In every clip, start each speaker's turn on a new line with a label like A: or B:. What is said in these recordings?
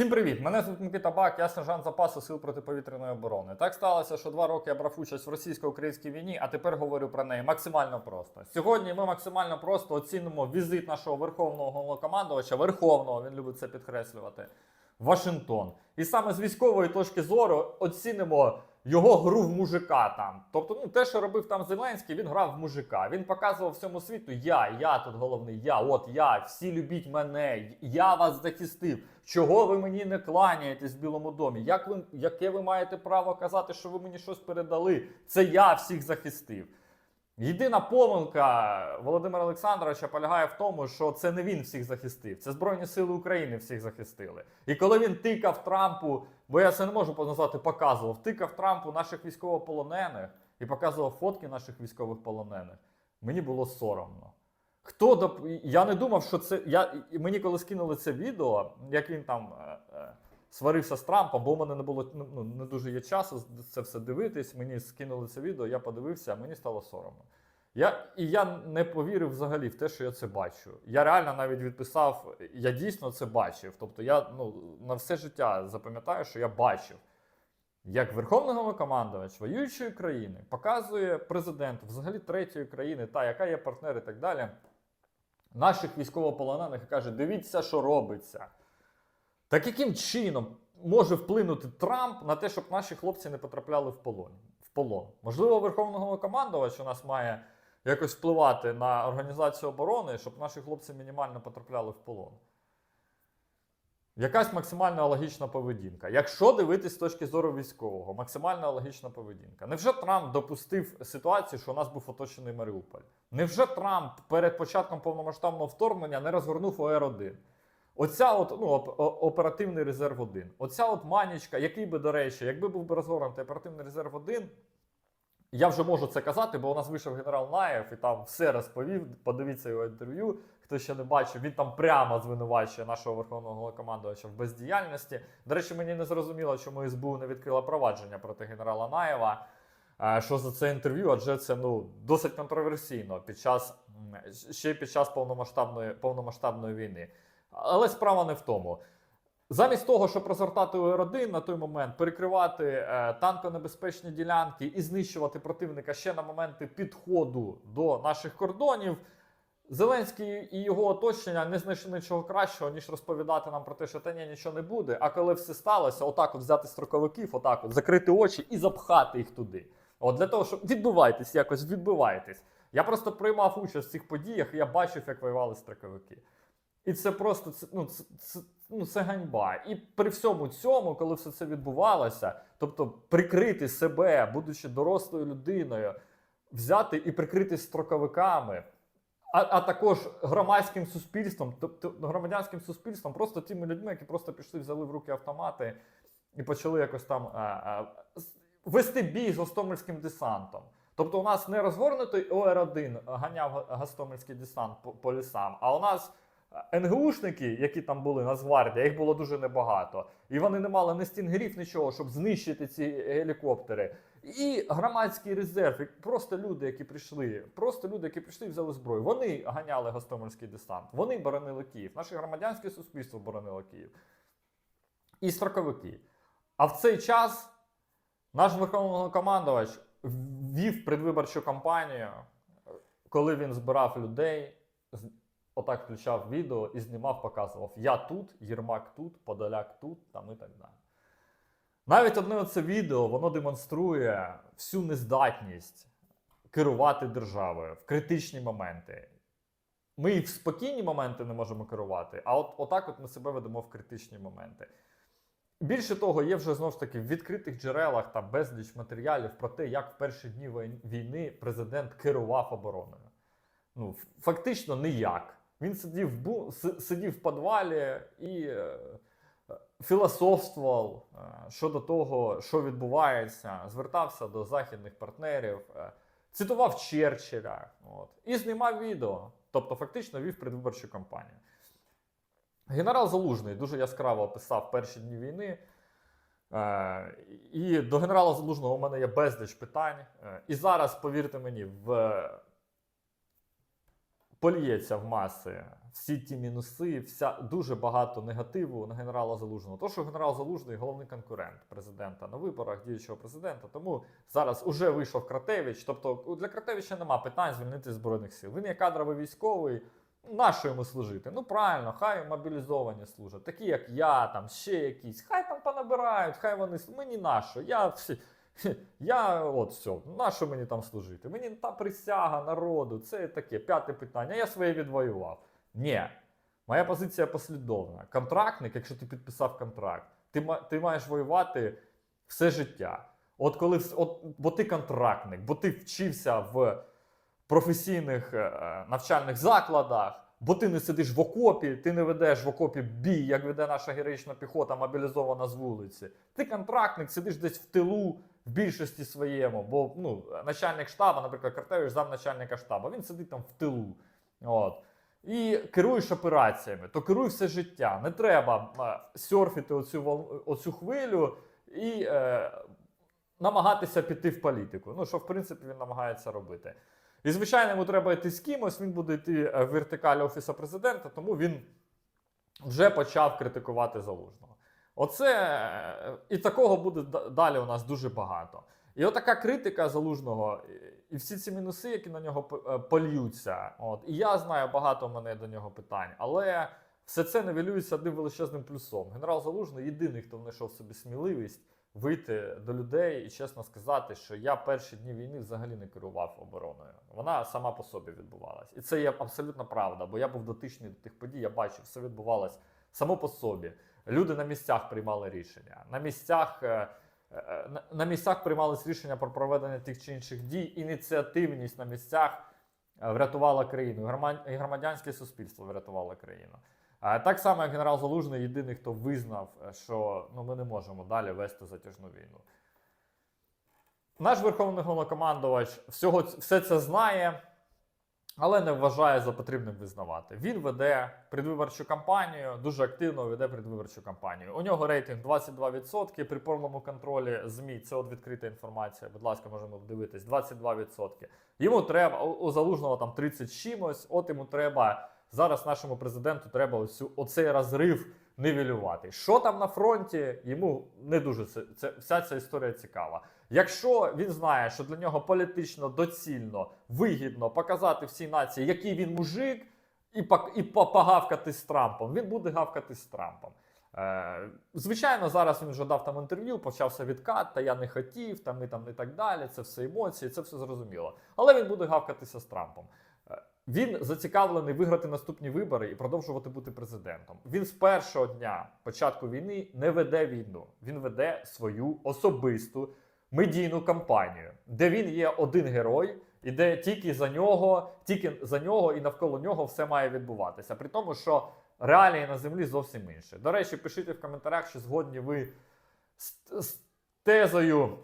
A: Всім привіт! Мене звуть Микита Бак, я сержант запасу сил протиповітряної оборони. Так сталося, що два роки я брав участь в російсько-українській війні, а тепер говорю про неї максимально просто. Сьогодні ми максимально просто оцінимо візит нашого верховного головнокомандувача, верховного, він любить це підкреслювати, Вашингтон. І саме з військової точки зору оцінимо його гру в мужика там. Тобто, ну те, що робив там Зеленський, він грав в мужика. Він показував всьому світу: я, я тут головний, я, от я, всі любіть мене, я вас захистив. Чого ви мені не кланяєтесь в Білому домі? Як ви, яке ви маєте право казати, що ви мені щось передали? Це я всіх захистив. Єдина помилка Володимира Олександровича полягає в тому, що це не він всіх захистив, це Збройні Сили України всіх захистили. І коли він тикав Трампу, бо я це не можу назвати, показував, тикав Трампу наших військовополонених і показував фотки наших військових полонених, мені було соромно. Хто доп... Я не думав, що це. Я... Мені коли скинули це відео, як він там е, е, сварився з Трампом, бо в мене не було ну, ну, не дуже є часу це все дивитись. Мені скинули це відео, я подивився, мені стало соромно. Я, і я не повірив взагалі в те, що я це бачу. Я реально навіть відписав, я дійсно це бачив. Тобто я ну, на все життя запам'ятаю, що я бачив, як Верховний Головнокомандувач воюючої країни показує президенту, взагалі третьої країни, та яка є партнер і так далі, наших військовополонених і каже: дивіться, що робиться. Так яким чином може вплинути Трамп на те, щоб наші хлопці не потрапляли в полон? В полон? Можливо, Верховного Головнокомандувач у нас має якось впливати на організацію оборони, щоб наші хлопці мінімально потрапляли в полон. Якась максимально логічна поведінка. Якщо дивитись з точки зору військового, максимально логічна поведінка. Невже Трамп допустив ситуацію, що у нас був оточений Маріуполь? Невже Трамп перед початком повномасштабного вторгнення не розгорнув ОР-1? Оця от ну, оперативний резерв 1. Оця от манічка, який би, до речі, якби був би розгорнутий оперативний резерв 1, я вже можу це казати, бо у нас вийшов генерал Наєв і там все розповів. Подивіться його інтерв'ю. Хто ще не бачив, він там прямо звинувачує нашого верховного головнокомандувача в бездіяльності. До речі, мені не зрозуміло, чому СБУ не відкрила провадження проти генерала Наєва. Е, Що за це інтерв'ю? Адже це ну досить контроверсійно під час ще під час повномасштабної повномасштабної війни. Але справа не в тому. Замість того, щоб розгортати ОР-1 на той момент, перекривати е, танконебезпечні ділянки і знищувати противника ще на моменти підходу до наших кордонів, Зеленський і його оточення не знайшли нічого кращого, ніж розповідати нам про те, що та ні, нічого не буде. А коли все сталося, отак от взяти строковиків, отак от закрити очі і запхати їх туди. От для того, щоб відбивайтесь, якось відбивайтесь. Я просто приймав участь в цих подіях, і я бачив, як воювали строковики. І це просто це, ну, це, це, ну, це ганьба. І при всьому цьому, коли все це відбувалося, тобто прикрити себе, будучи дорослою людиною, взяти і прикрити строковиками, а, а також громадським суспільством, тобто громадянським суспільством, просто тими людьми, які просто пішли, взяли в руки автомати і почали якось там а, а, вести бій з Гостомельським десантом. Тобто у нас не розгорнутий ОР-1 ганяв га- Гостомельський десант по, по лісам, а у нас НГУшники, які там були Нацгвардія, їх було дуже небагато. І вони не мали ні стінгерів, нічого, щоб знищити ці гелікоптери. І громадський резерв, і просто люди, які прийшли, просто люди, які прийшли і взяли зброю. Вони ганяли Гостомельський десант, вони боронили Київ. Наше громадянське суспільство боронило Київ. І строковики. А в цей час наш верховний ввів предвиборчу кампанію, коли він збирав людей, отак включав відео і знімав, показував: Я тут, Єрмак тут, Подоляк тут, там і так далі. Навіть одне це відео воно демонструє всю нездатність керувати державою в критичні моменти. Ми і в спокійні моменти не можемо керувати, а от отак от ми себе ведемо в критичні моменти. Більше того, є вже знову ж таки в відкритих джерелах та безліч матеріалів про те, як в перші дні війни президент керував обороною. Ну, фактично ніяк. Він сидів в, бу... си- сидів в підвалі і е, філософствував е, щодо того, що відбувається, звертався до західних партнерів, е, цитував Черчилля от, і знімав відео. Тобто, фактично вів предвиборчу кампанію. Генерал Залужний дуже яскраво описав перші дні війни. Е, і до генерала Залужного у мене є безліч питань. Е, і зараз, повірте мені, в польється в маси всі ті мінуси, вся дуже багато негативу на генерала Залужного. То, що генерал Залужний головний конкурент президента на виборах, діючого президента. Тому зараз уже вийшов Кратевич. Тобто для Кратевича нема питань звільнити збройних сил. Він є кадровий військовий. Нащо йому служити? Ну правильно, хай мобілізовані служать, такі як я, там ще якісь. Хай там понабирають, хай вони мені нащо. Я всі. Я от все, нащо мені там служити? Мені та присяга народу, це таке п'яте питання. Я своє відвоював. Ні. Моя позиція послідовна. Контрактник, якщо ти підписав контракт, ти, ти маєш воювати все життя. От коли от, бо ти контрактник, бо ти вчився в професійних е, навчальних закладах, бо ти не сидиш в окопі, ти не ведеш в окопі бій, як веде наша героїчна піхота, мобілізована з вулиці. Ти контрактник, сидиш десь в тилу в більшості своєму, бо ну, начальник штабу, наприклад, Картевич, замначальника штабу, він сидить там в тилу. От. І керуєш операціями, то керуй все життя. Не треба е, серфити оцю, оцю хвилю і е, намагатися піти в політику. Ну, що в принципі він намагається робити. І, звичайно, йому треба йти з кимось, він буде йти е, в вертикалі Офісу президента, тому він вже почав критикувати залужного. Оце е, і такого буде далі у нас дуже багато. І отака критика залужного, і- всі ці мінуси, які на нього е, польються. От. І я знаю, багато в мене до нього питань, але все це невелюється одним величезним плюсом. Генерал Залужний єдиний, хто знайшов собі сміливість вийти до людей і чесно сказати, що я перші дні війни взагалі не керував обороною. Вона сама по собі відбувалась. І це є абсолютно правда, бо я був дотичний до тих подій, я бачив, все відбувалось само по собі. Люди на місцях приймали рішення. На місцях, е, е, на- на місцях приймались рішення про проведення тих чи інших дій. Ініціативність на місцях е, врятувала країну. І громадянське суспільство врятувало країну. Так само, як генерал Залужний, єдиний, хто визнав, е, що ну, ми не можемо далі вести затяжну війну. Наш верховний головнокомандувач всього, все це знає, але не вважає за потрібним визнавати. Він веде предвиборчу кампанію, дуже активно веде предвиборчу кампанію. У нього рейтинг 22%. При повному контролі ЗМІ це от відкрита інформація. Будь ласка, можемо дивитись. 22%. Йому треба у залужного там 30 чимось. От йому треба зараз. Нашому президенту треба оцю, оцей розрив нивелювати. Що там на фронті? Йому не дуже це, це вся ця історія цікава. Якщо він знає, що для нього політично доцільно, вигідно показати всій нації, який він мужик, і, і по- погавкати з Трампом, він буде гавкати з Трампом. Е, звичайно, зараз він вже дав там інтерв'ю, почався відкат, та я не хотів, там і там і так далі. Це все емоції, це все зрозуміло. Але він буде гавкатися з Трампом. Е, Він зацікавлений виграти наступні вибори і продовжувати бути президентом. Він з першого дня початку війни не веде війну. Він веде свою особисту медійну кампанію, де він є один герой, і де тільки за нього, тільки за нього і навколо нього все має відбуватися. При тому, що реалії на землі зовсім інші. До речі, пишіть в коментарях, чи згодні ви з, з тезою,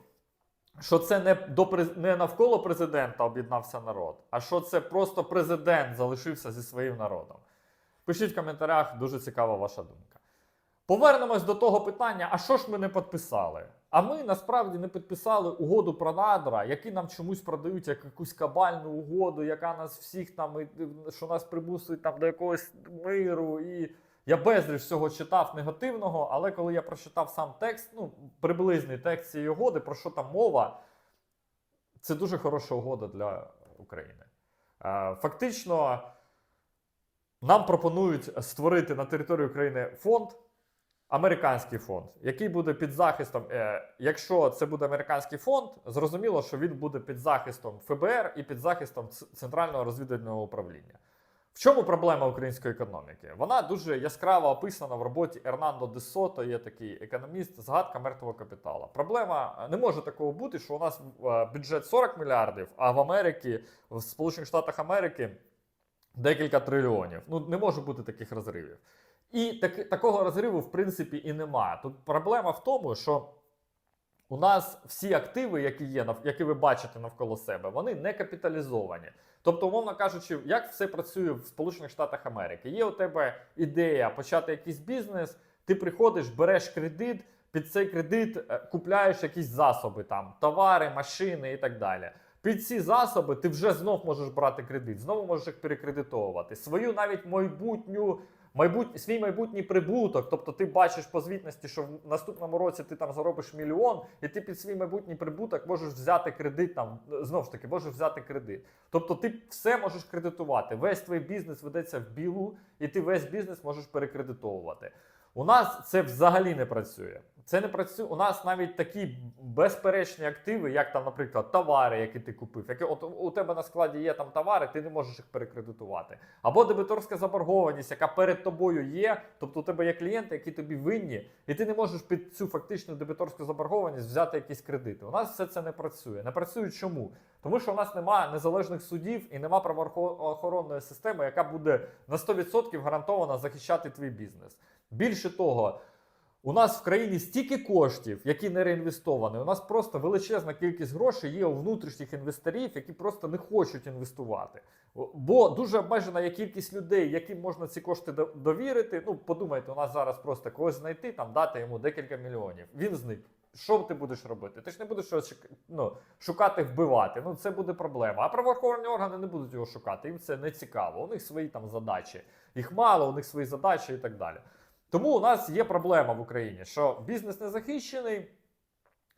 A: що це не, до, не навколо президента об'єднався народ, а що це просто президент залишився зі своїм народом. Пишіть в коментарях, дуже цікава ваша думка. Повернемось до того питання: а що ж ми не підписали? А ми насправді не підписали угоду про надра, які нам чомусь продають як якусь кабальну угоду, яка нас всіх там що нас примусують там до якогось миру. І я безліч всього читав негативного, але коли я прочитав сам текст, ну приблизний текст цієї угоди, про що там мова, це дуже хороша угода для України. Е, Фактично, нам пропонують створити на території України фонд. Американський фонд, який буде під захистом. Е, якщо це буде американський фонд, зрозуміло, що він буде під захистом ФБР і під захистом Центрального розвідувального управління. В чому проблема української економіки? Вона дуже яскраво описана в роботі Ернандо де Сото, є такий економіст, згадка мертвого капіталу. Проблема е, не може такого бути, що у нас е, бюджет 40 мільярдів, а в Америці, в Сполучених Штатах Америки декілька трильйонів. Ну не може бути таких розривів. І так, такого розриву, в принципі, і нема. Тут проблема в тому, що у нас всі активи, які є, які ви бачите навколо себе, вони не капіталізовані. Тобто, умовно кажучи, як все працює в Сполучених Штатах Америки? Є у тебе ідея почати якийсь бізнес, ти приходиш, береш кредит, під цей кредит е, купляєш якісь засоби, там товари, машини і так далі. під ці засоби ти вже знов можеш брати кредит, знову можеш їх перекредитовувати. Свою навіть майбутню. Майбут... Свій майбутній прибуток, тобто ти бачиш по звітності, що в наступному році ти там заробиш мільйон, і ти під свій майбутній прибуток можеш взяти кредит там знову ж таки, можеш взяти кредит. Тобто ти все можеш кредитувати. Весь твій бізнес ведеться в білу, і ти весь бізнес можеш перекредитовувати. У нас це взагалі не працює. Це не працює. У нас навіть такі безперечні активи, як там, наприклад, товари, які ти купив. Які от у тебе на складі є там товари, ти не можеш їх перекредитувати. Або дебіторська заборгованість, яка перед тобою є. Тобто у тебе є клієнти, які тобі винні, і ти не можеш під цю фактичну дебіторську заборгованість взяти якісь кредити. У нас все це не працює. Не працює чому? Тому що у нас немає незалежних судів і немає правоохоронної системи, яка буде на 100% гарантовано захищати твій бізнес. Більше того, у нас в країні стільки коштів, які не реінвестовані. У нас просто величезна кількість грошей є у внутрішніх інвесторів, які просто не хочуть інвестувати. Бо дуже обмежена є кількість людей, яким можна ці кошти до- довірити. Ну, подумайте, у нас зараз просто когось знайти, там дати йому декілька мільйонів. Він зник. Що ти будеш робити? Ти ж не будеш ну, шукати, вбивати. Ну це буде проблема. А правоохоронні органи не будуть його шукати. Їм це не цікаво. У них свої там задачі. Їх мало, у них свої задачі і так далі. Тому у нас є проблема в Україні, що бізнес не захищений,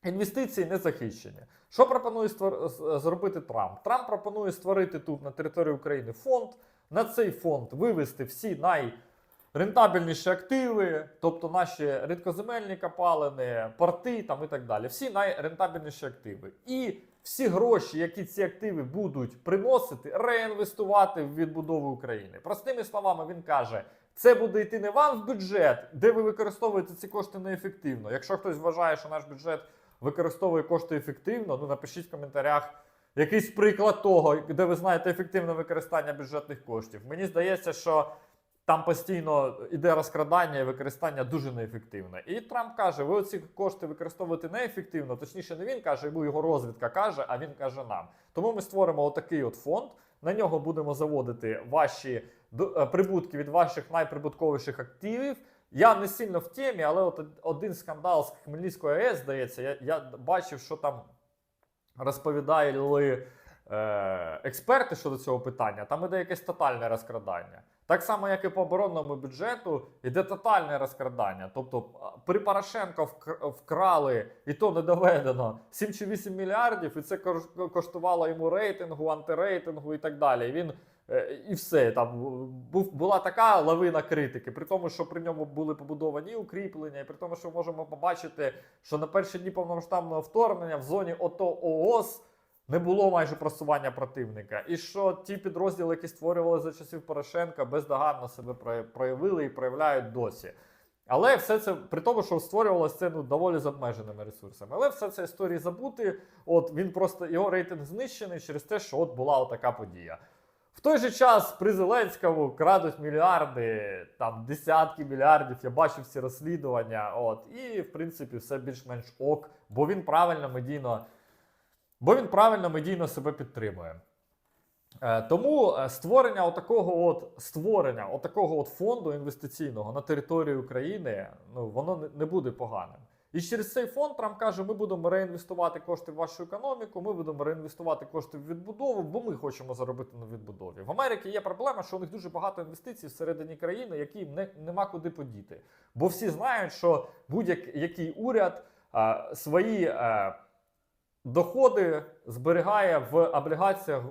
A: інвестиції не захищені. Що пропонує створ- зробити Трамп? Трамп пропонує створити тут на території України фонд. На цей фонд вивести всі найрентабельніші активи, тобто наші рідкоземельні копалини, порти там і так далі. Всі найрентабельніші активи. І всі гроші, які ці активи будуть приносити, реінвестувати в відбудову України. Простими словами, він каже. Це буде йти не вам в бюджет, де ви використовуєте ці кошти неефективно. Якщо хтось вважає, що наш бюджет використовує кошти ефективно, ну напишіть в коментарях якийсь приклад того, де ви знаєте ефективне використання бюджетних коштів. Мені здається, що там постійно іде розкрадання і використання дуже неефективне. І Трамп каже: ви оці кошти використовуєте неефективно, точніше, не він каже, йому його розвідка каже, а він каже нам. Тому ми створимо отакий от фонд. На нього будемо заводити ваші е, прибутки від ваших найприбутковіших активів. Я не сильно в темі, але от один скандал з Хмельницької АЕС, здається, я, я бачив, що там розповідали е, експерти щодо цього питання. Там іде якесь тотальне розкрадання. Так само, як і по оборонному бюджету, іде тотальне розкрадання. Тобто при Порошенко вк- вкрали, і то не доведено 7 чи 8 мільярдів, і це кош- коштувало йому рейтингу, антирейтингу і так далі. Він Е, І все там був була така лавина критики, при тому, що при ньому були побудовані укріплення, і при тому, що можемо побачити, що на перші дні повномасштабного вторгнення в зоні ОТО ООС не було майже просування противника, і що ті підрозділи, які створювали за часів Порошенка, бездоганно себе проявили і проявляють досі. Але все це при тому, що створювалося це ну доволі з обмеженими ресурсами. Але все це історії забути. От він просто його рейтинг знищений через те, що от була отака подія. В той же час при Зеленському крадуть мільярди, там десятки мільярдів. Я бачив всі розслідування. От, і в принципі все більш-менш ок, бо він правильно медійно, бо він правильно медійно себе підтримує. Е, Тому е, створення отакого от створення отакого от фонду інвестиційного на території України, ну воно не- буде поганим. І через цей фонд Трамп каже: ми будемо реінвестувати кошти в вашу економіку, ми будемо реінвестувати кошти в відбудову, бо ми хочемо заробити на відбудові. В Америці є проблема, що у них дуже багато інвестицій всередині країни, які не, нема куди подіти. Бо всі знають, що будь-який уряд а, свої. а, Доходи зберігає в облігаціях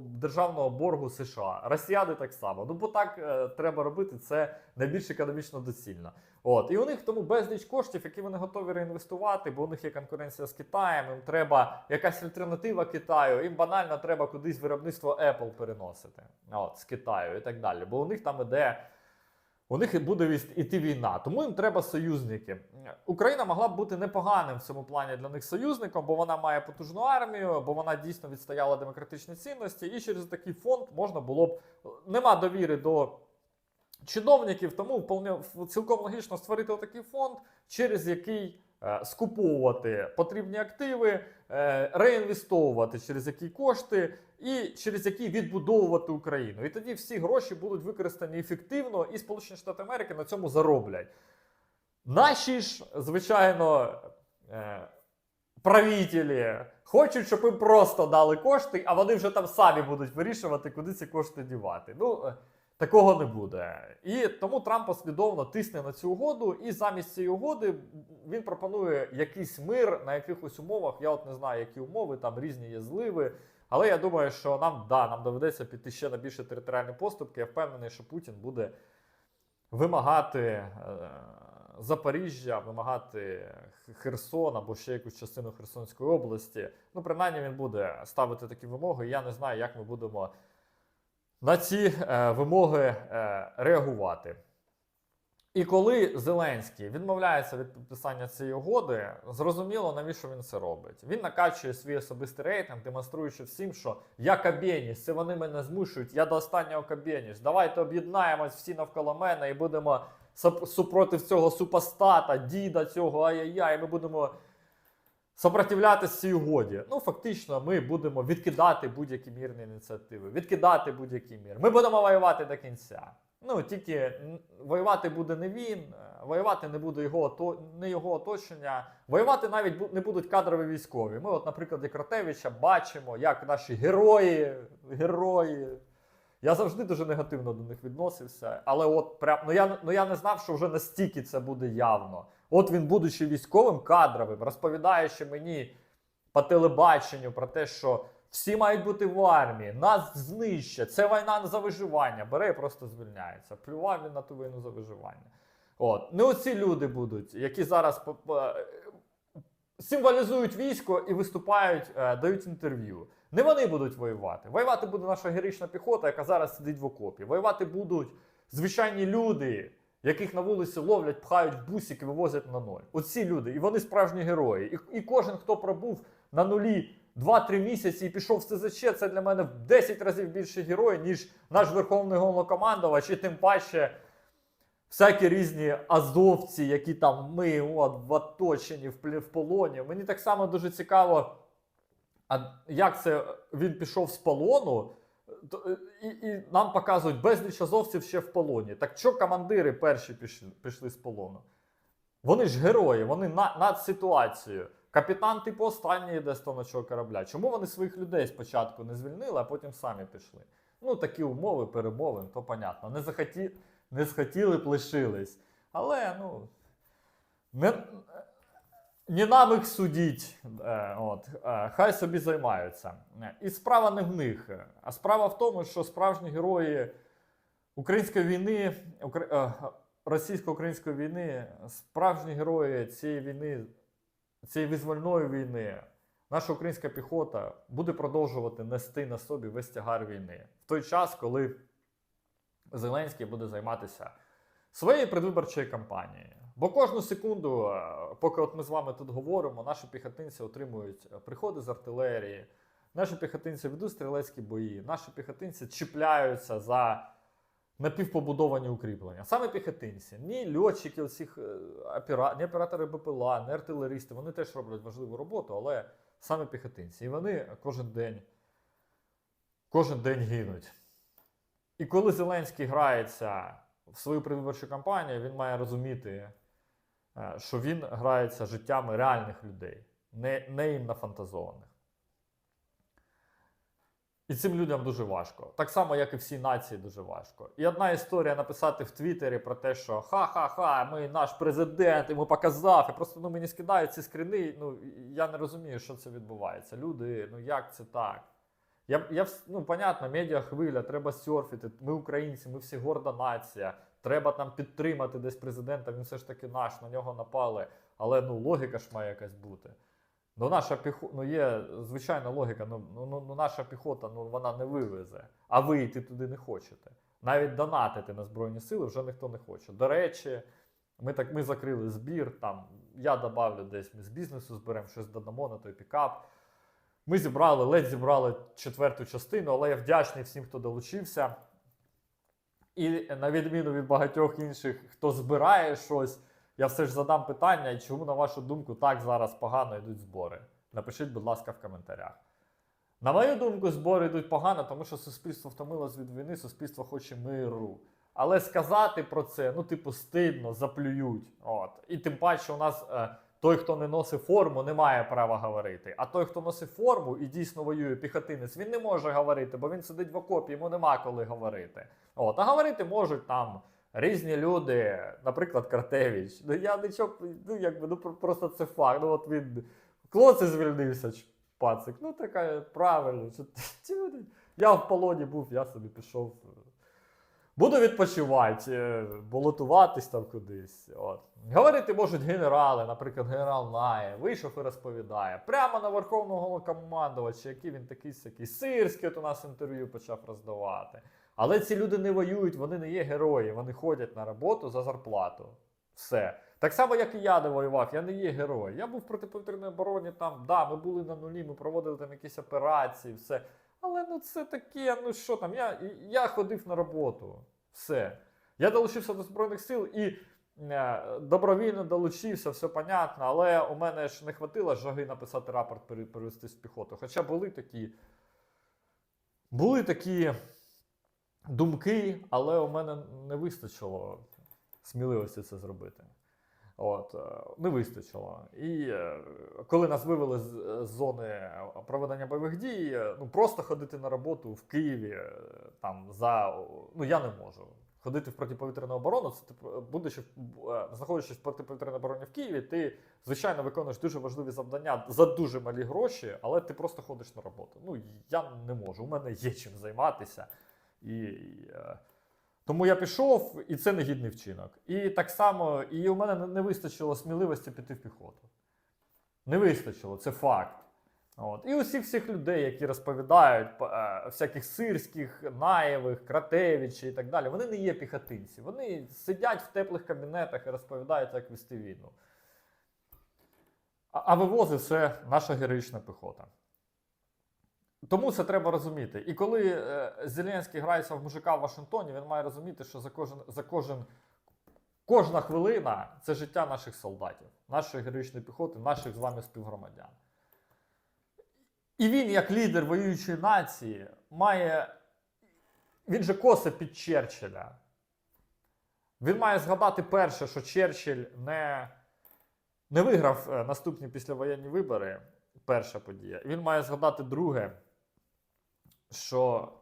A: державного боргу США. Росіяни так само. Ну бо так е, треба робити. Це найбільш економічно доцільно. От і у них тому безліч коштів, які вони готові реінвестувати, бо у них є конкуренція з Китаєм. Їм треба якась альтернатива Китаю. Їм банально треба кудись виробництво Apple переносити. От з Китаю і так далі. Бо у них там іде. У них і буде іти війна, тому їм треба союзники. Україна могла б бути непоганим в цьому плані для них союзником, бо вона має потужну армію, бо вона дійсно відстояла демократичні цінності. І через такий фонд можна було б нема довіри до чиновників, тому вполне цілком логічно створити такий фонд, через який скуповувати потрібні активи, е, реінвестовувати через які кошти і через які відбудовувати Україну. І тоді всі гроші будуть використані ефективно, і Сполучені Штати Америки на цьому зароблять. Наші ж, звичайно, е, правителі хочуть, щоб їм просто дали кошти, а вони вже там самі будуть вирішувати, куди ці кошти дівати. Ну, е, такого не буде. І тому Трамп послідовно тисне на цю угоду, і замість цієї угоди він пропонує якийсь мир на якихось умовах. Я от не знаю, які умови, там різні є зливи. Але я думаю, що нам да, нам доведеться піти ще на більше територіальні поступки. Я впевнений, що Путін буде вимагати е, Запоріжжя, вимагати Херсон або ще якусь частину Херсонської області. Ну, принаймні, він буде ставити такі вимоги. Я не знаю, як ми будемо на ці е, вимоги е, реагувати. І коли Зеленський відмовляється від підписання цієї угоди, зрозуміло, навіщо він це робить. Він накачує свій особистий рейтинг, демонструючи всім, що я кабєніс, це вони мене змушують, я до останнього кабєніс. Давайте об'єднаємось всі навколо мене і будемо супротив цього супостата, діда цього ай-яй-яй, ми будемо сопротивлятися цій угоді. Ну, фактично, ми будемо відкидати будь-які мірні ініціативи, відкидати будь-який мір. Ми будемо воювати до кінця. Ну, тільки воювати буде не він, е, воювати не буде його, не його оточення. Воювати навіть не будуть кадрові військові. Ми, от, наприклад, як бачимо, як наші герої, герої. Я завжди дуже негативно до них відносився. Але от прям, ну я, ну я не знав, що вже настільки це буде явно. От він, будучи військовим кадровим, розповідаючи мені по телебаченню про те, що всі мають бути в армії, нас знищать, це війна за виживання. Бере і просто звільняється. Плював він на ту війну за виживання. От. Не оці люди будуть, які зараз символізують військо і виступають, е, дають інтерв'ю. Не вони будуть воювати. Воювати буде наша героїчна піхота, яка зараз сидить в окопі. Воювати будуть звичайні люди, яких на вулиці ловлять, пхають в бусик і вивозять на ноль. Оці люди, і вони справжні герої. І, і кожен, хто пробув на нулі 2-3 місяці і пішов в СЗЧ, це для мене в 10 разів більше герой, ніж наш верховний головнокомандувач, і тим паче всякі різні азовці, які там ми от, в оточенні, в, полоні. Мені так само дуже цікаво, а як це він пішов з полону, і, і нам показують безліч азовців ще в полоні. Так що командири перші пішли, пішли з полону? Вони ж герої, вони на, над ситуацією. Капітан, типу, останній йде з тонучого корабля. Чому вони своїх людей спочатку не звільнили, а потім самі пішли? Ну, такі умови, перемовин, то понятно. Не, захоті... не схотіли б лишились. Але, ну. Не, не нам їх судіть. Е, от, е, хай собі займаються. І справа не в них. А справа в тому, що справжні герої української війни, е, російсько-української війни, справжні герої цієї війни, цієї визвольної війни, наша українська піхота буде продовжувати нести на собі весь тягар війни в той час, коли Зеленський буде займатися своєю предвиборчою кампанією. Бо кожну секунду, е, поки от ми з вами тут говоримо, наші піхотинці отримують е, приходи з артилерії, наші піхотинці ведуть стрілецькі бої, наші піхотинці чіпляються за напівпобудовані укріплення. Саме піхотинці, ні льотчики, оцих, е, ні оператори БПЛА, ні артилеристи, вони теж роблять важливу роботу, але саме піхотинці. І вони кожен день, кожен день гинуть. І коли Зеленський грається в свою предвиборчу кампанію, він має розуміти, що він грається життями реальних людей, не, не їм нафантазованих. І цим людям дуже важко. Так само, як і всій нації, дуже важко. І одна історія написати в Твіттері про те, що ха-ха-ха, ми наш президент, йому показав. І просто ну, мені скидають ці скрини. Ну, я не розумію, що це відбувається. Люди, ну як це так? Я, я, ну, понятно, медіа хвиля, треба серфити. Ми українці, ми всі горда нація. Треба там підтримати десь президента, він все ж таки наш, на нього напали. Але ну, логіка ж має якась бути. Ну, наша піхота, ну є звичайна логіка, ну, ну, ну, ну наша піхота ну, вона не вивезе, а ви йти туди не хочете. Навіть донатити на Збройні Сили вже ніхто не хоче. До речі, ми так ми закрили збір. Там я добавлю десь ми з бізнесу зберемо щось додамо на той пікап. Ми зібрали, ледь зібрали четверту частину, але я вдячний всім, хто долучився. І на відміну від багатьох інших, хто збирає щось, я все ж задам питання, чому, на вашу думку, так зараз погано йдуть збори? Напишіть, будь ласка, в коментарях. На мою думку, збори йдуть погано, тому що суспільство втомилось від війни, суспільство хоче миру. Але сказати про це, ну, типу, стидно, заплюють. От. І тим паче, у нас е, той, хто не носить форму, не має права говорити. А той, хто носить форму і дійсно воює піхотинець, він не може говорити, бо він сидить в окопі, йому нема коли говорити. От, а говорити можуть там різні люди, наприклад, Картевич. Ну я нічого, ну якби ну просто це факт. Ну от він клоці звільнився, пацик. Ну така правильно. Я в полоні був, я собі пішов. Буду відпочивати, е, балотуватись там кудись. От. Говорити можуть генерали, наприклад, генерал Нає, вийшов і розповідає. Прямо на верховного головнокомандувача, який він такий сякий. Сирський от у нас інтерв'ю почав роздавати. Але ці люди не воюють, вони не є герої, вони ходять на роботу за зарплату. Все. Так само, як і я не воював, я не є герой. Я був в протиповітряній обороні там, да, ми були на нулі, ми проводили там якісь операції, все. Але ну це таке, ну що там, я, я ходив на роботу. Все. Я долучився до Збройних сил і е, добровільно долучився, все понятно, але у мене ж не хватило жаги написати рапорт, пере- перевестись в піхоту. Хоча були такі. Були такі думки, але у мене не вистачило сміливості це зробити. От, е, не вистачило. І е, коли нас вивели з, зони проведення бойових дій, е, ну просто ходити на роботу в Києві е, там за ну я не можу. Ходити в протиповітряну оборону, це типу, будучи е, знаходячись в протиповітряній обороні в Києві, ти звичайно виконуєш дуже важливі завдання за дуже малі гроші, але ти просто ходиш на роботу. Ну я не можу. У мене є чим займатися. І, е, тому я пішов, і це негідний вчинок. І так само, і у мене не- вистачило сміливості піти в піхоту. Не вистачило, це факт. От. І усіх всіх людей, які розповідають е, всяких сирських, наєвих, кратевичів і так далі, вони не є піхотинці. Вони сидять в теплих кабінетах і розповідають, як вести війну. А, а вивозить все наша героїчна піхота. Тому це треба розуміти. І коли е, Зеленський грається в мужика в Вашингтоні, він має розуміти, що за кожен, за кожен, кожна хвилина це життя наших солдатів, нашої героїчної піхоти, наших з вами співгромадян. І він, як лідер воюючої нації, має. Він же косе під Черчилля. Він має згадати перше, що Черчилль не, не виграв е, наступні післявоєнні вибори. Перша подія. Він має згадати друге, що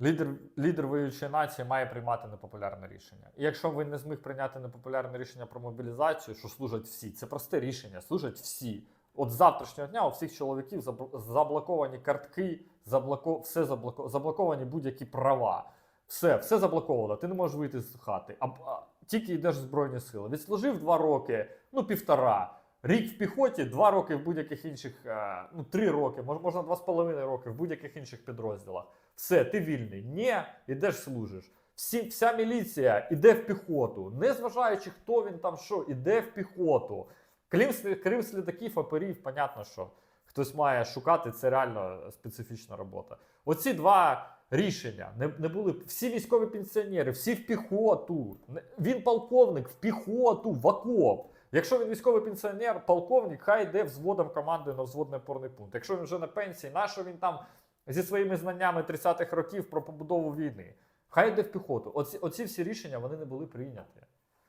A: лідер, лідер воюючої нації має приймати непопулярне рішення. І якщо він не зміг прийняти непопулярне рішення про мобілізацію, що служать всі, це просте рішення, служать всі. От з завтрашнього дня у всіх чоловіків забл- заблоковані картки, заблоко... все заблоко... заблоковані будь-які права. Все, все заблоковано. Ти не можеш вийти з хати. А, а тільки йдеш в Збройні сили. Відслужив два роки, ну півтора. Рік в піхоті, два роки в будь-яких інших, е, ну три роки, мож- можна два з половиною роки в будь-яких інших підрозділах. Все, ти вільний. Ні, ідеш служиш. Всі, вся міліція іде в піхоту, незважаючи, хто він там що, іде в піхоту. Крім, крім слідаків, оперів, понятно, що хтось має шукати, це реально специфічна робота. Оці два рішення не, не були всі військові пенсіонери, всі в піхоту. Не- Він полковник в піхоту, в окоп. Якщо він військовий пенсіонер, полковник, хай йде взводом командою на взводний опорний пункт. Якщо він вже на пенсії, нащо він там зі своїми знаннями 30-х років про побудову війни? Хай йде в піхоту. Оці, оці всі рішення вони не були прийняті.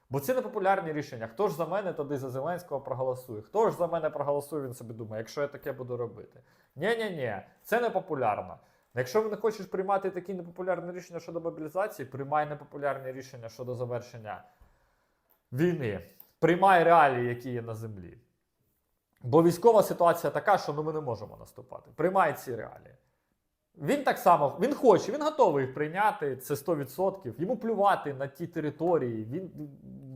A: Бо це не популярні рішення. Хто ж за мене тоді за Зеленського проголосує? Хто ж за мене проголосує, він собі думає, якщо я таке буду робити. Ні-ні-ні, це не популярно. Якщо ви не хочеш приймати такі непопулярні рішення щодо мобілізації, приймай непопулярні рішення щодо завершення війни. Приймай реалії, які є на землі. Бо військова ситуація така, що ну, ми не можемо наступати. Приймай ці реалії. Він так само, він хоче, він готовий їх прийняти, це 100%. Йому плювати на ті території. Він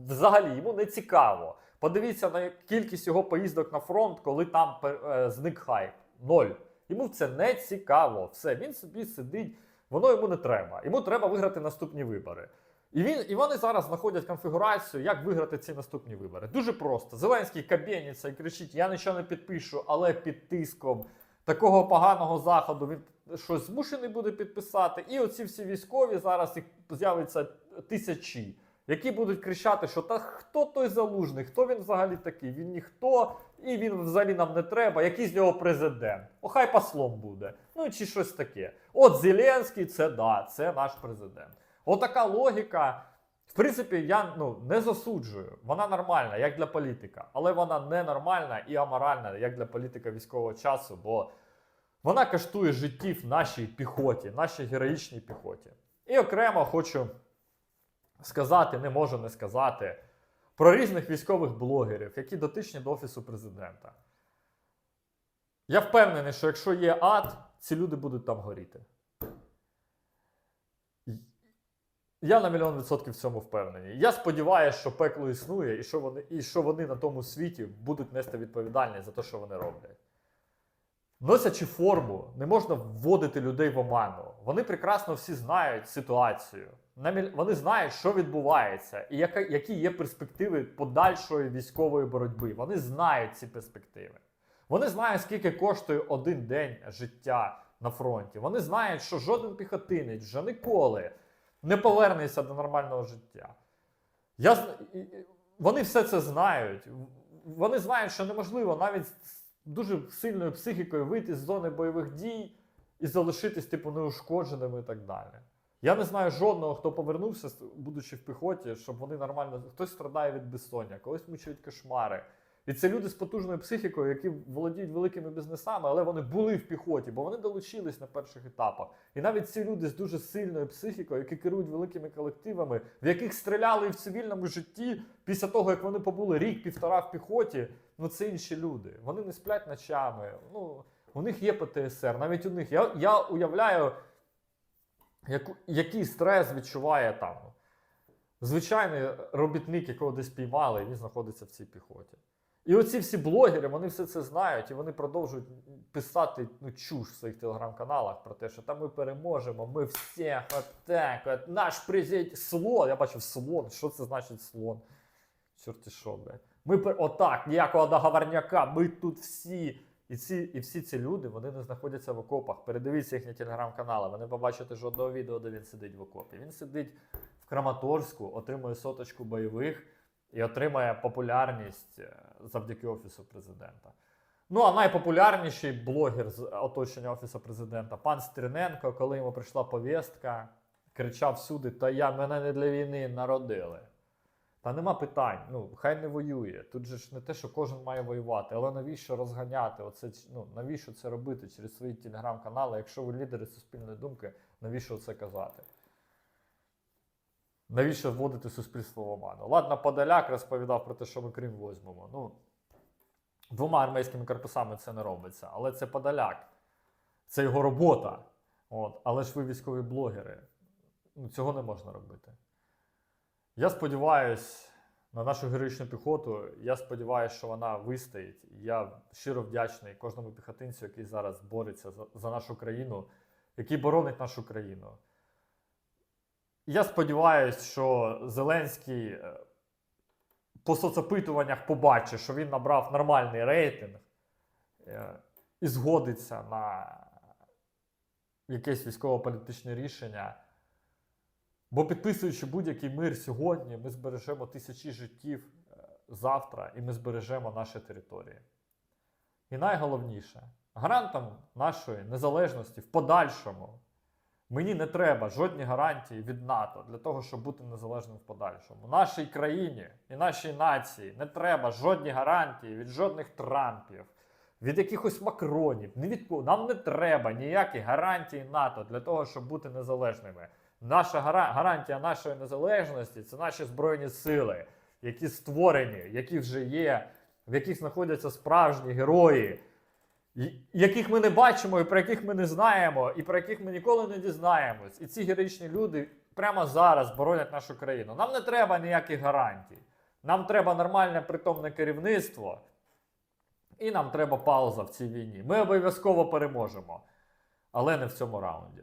A: взагалі йому не цікаво. Подивіться на кількість його поїздок на фронт, коли там е, зник хайп. Ноль. Йому це не цікаво. Все, він собі сидить, воно йому не треба. Йому треба виграти наступні вибори. І він і вони зараз знаходять конфігурацію, як виграти ці наступні вибори. Дуже просто. Зеленський кабєніться і кричить: Я нічого не підпишу, але під тиском такого поганого заходу він щось змушений буде підписати. І оці всі військові зараз їх з'явиться тисячі, які будуть кричати, що та хто той залужний, хто він взагалі такий? Він ніхто, і він взагалі нам не треба. Який з нього президент? О, хай послом буде. Ну чи щось таке. От Зеленський, це да, це наш президент. Отака логіка. В принципі, я ну, не засуджую. Вона нормальна, як для політика, але вона ненормальна і аморальна, як для політика військового часу, бо вона коштує життів нашій піхоті, нашій героїчній піхоті. І окремо хочу сказати, не можу не сказати, про різних військових блогерів, які дотичні до Офісу президента. Я впевнений, що якщо є ад, ці люди будуть там горіти. Я на мільйон відсотків в цьому впевнений. Я сподіваюся, що пекло існує, і що вони, і що вони на тому світі будуть нести відповідальність за те, що вони роблять. Носячи форму, не можна вводити людей в оману. Вони прекрасно всі знають ситуацію. Вони знають, що відбувається, і які є перспективи подальшої військової боротьби. Вони знають ці перспективи. Вони знають, скільки коштує один день життя на фронті. Вони знають, що жоден піхотинець вже ніколи не повернеться до нормального життя. Я, вони все це знають. Вони знають, що неможливо навіть з дуже сильною психікою вийти з зони бойових дій і залишитись, типу, неушкодженими і так далі. Я не знаю жодного, хто повернувся, будучи в піхоті, щоб вони нормально. Хтось страдає від безсоння, когось мучають кошмари. І це люди з потужною психікою, які володіють великими бізнесами, але вони були в піхоті, бо вони долучились на перших етапах. І навіть ці люди з дуже сильною психікою, які керують великими колективами, в яких стріляли і в цивільному житті після того, як вони побули рік-півтора в піхоті, ну це інші люди. Вони не сплять ночами. Ну, у них є ПТСР, навіть у них. Я, я уявляю, яку, який стрес відчуває там. Звичайний робітник, якого десь піймали, він знаходиться в цій піхоті. І оці всі блогери, вони все це знають, і вони продовжують писати ну, чуш в своїх телеграм-каналах про те, що там ми переможемо, ми всіх отак, от наш президент слон. Я бачив слон. Що це значить слон? Чорті що, блядь. Ми отак, ніякого договорняка, ми тут всі. І, ці, і всі ці люди вони не знаходяться в окопах. Передивіться їхні телеграм-канали. Ви не побачите жодного відео, де він сидить в окопі. Він сидить в Краматорську, отримує соточку бойових і отримає популярність е, завдяки Офісу президента. Ну, а найпопулярніший блогер з оточення Офісу президента пан Стріненко, коли йому прийшла повістка, кричав всюди: Та я мене не для війни народили. Та нема питань. Ну, хай не воює. Тут же ж не те, що кожен має воювати, але навіщо розганяти? Оце, ну, навіщо це робити через свої телеграм-канали? Якщо ви лідери суспільної думки, навіщо це казати? Навіщо вводити суспільство в оману? Ладно, Подоляк розповідав про те, що ми Крим возьмемо. Ну, двома армійськими корпусами це не робиться, але це Подоляк. Це його робота. От. Але ж ви військові блогери. Ну, цього не можна робити. Я сподіваюся на нашу героїчну піхоту. Я сподіваюся, що вона вистоїть. Я щиро вдячний кожному піхотинцю, який зараз бореться за нашу країну, який боронить нашу країну. Я сподіваюся, що Зеленський е, по соцопитуваннях побачить, що він набрав нормальний рейтинг е, і згодиться на якесь військово-політичне рішення. Бо підписуючи будь-який мир сьогодні, ми збережемо тисячі життів е, завтра і ми збережемо наші території. І найголовніше, гарантом нашої незалежності в подальшому мені не треба жодні гарантії від НАТО для того, щоб бути незалежним в подальшому. Нашій країні і нашій нації не треба жодні гарантії від жодних Трампів, від якихось Макронів. Ні від. Нам не треба ніякі гарантії НАТО для того, щоб бути незалежними. Наша гарантія нашої незалежності це наші збройні сили, які створені, які вже є, в яких знаходяться справжні герої, яких ми не бачимо, і про яких ми не знаємо, і про яких ми ніколи не дізнаємось. І ці героїчні люди прямо зараз боронять нашу країну. Нам не треба ніяких гарантій. Нам треба нормальне притомне керівництво, і нам треба пауза в цій війні. Ми обов'язково переможемо, але не в цьому раунді.